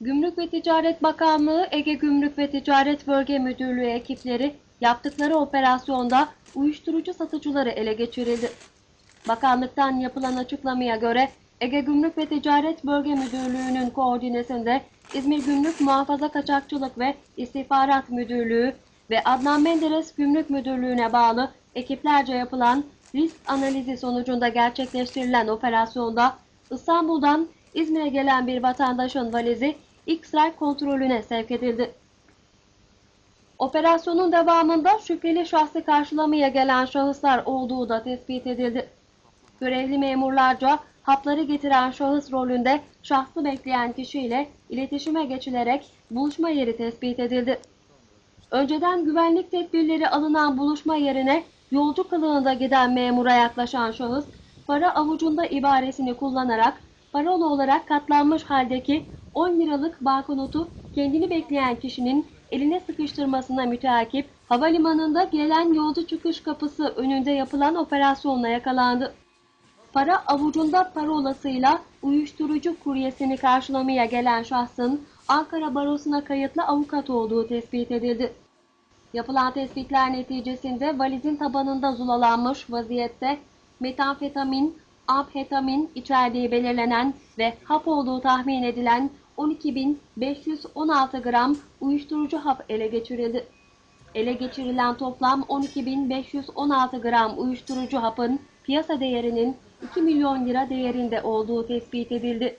Gümrük ve Ticaret Bakanlığı Ege Gümrük ve Ticaret Bölge Müdürlüğü ekipleri yaptıkları operasyonda uyuşturucu satıcıları ele geçirildi. Bakanlıktan yapılan açıklamaya göre Ege Gümrük ve Ticaret Bölge Müdürlüğü'nün koordinesinde İzmir Gümrük Muhafaza Kaçakçılık ve İstihbarat Müdürlüğü ve Adnan Menderes Gümrük Müdürlüğü'ne bağlı ekiplerce yapılan risk analizi sonucunda gerçekleştirilen operasyonda İstanbul'dan İzmir'e gelen bir vatandaşın valizi X-ray kontrolüne sevk edildi. Operasyonun devamında şüpheli şahsı karşılamaya gelen şahıslar olduğu da tespit edildi. Görevli memurlarca hapları getiren şahıs rolünde şahsı bekleyen kişiyle iletişime geçilerek buluşma yeri tespit edildi. Önceden güvenlik tedbirleri alınan buluşma yerine yolcu kılığında giden memura yaklaşan şahıs, para avucunda ibaresini kullanarak parola olarak katlanmış haldeki 10 liralık banknotu kendini bekleyen kişinin eline sıkıştırmasına müteakip havalimanında gelen yolcu çıkış kapısı önünde yapılan operasyonla yakalandı. Para avucunda parolasıyla uyuşturucu kuryesini karşılamaya gelen şahsın Ankara Barosu'na kayıtlı avukat olduğu tespit edildi. Yapılan tespitler neticesinde valizin tabanında zulalanmış vaziyette metamfetamin, amfetamin içerdiği belirlenen ve hap olduğu tahmin edilen 12.516 gram uyuşturucu hap ele geçirildi. Ele geçirilen toplam 12.516 gram uyuşturucu hapın piyasa değerinin 2 milyon lira değerinde olduğu tespit edildi.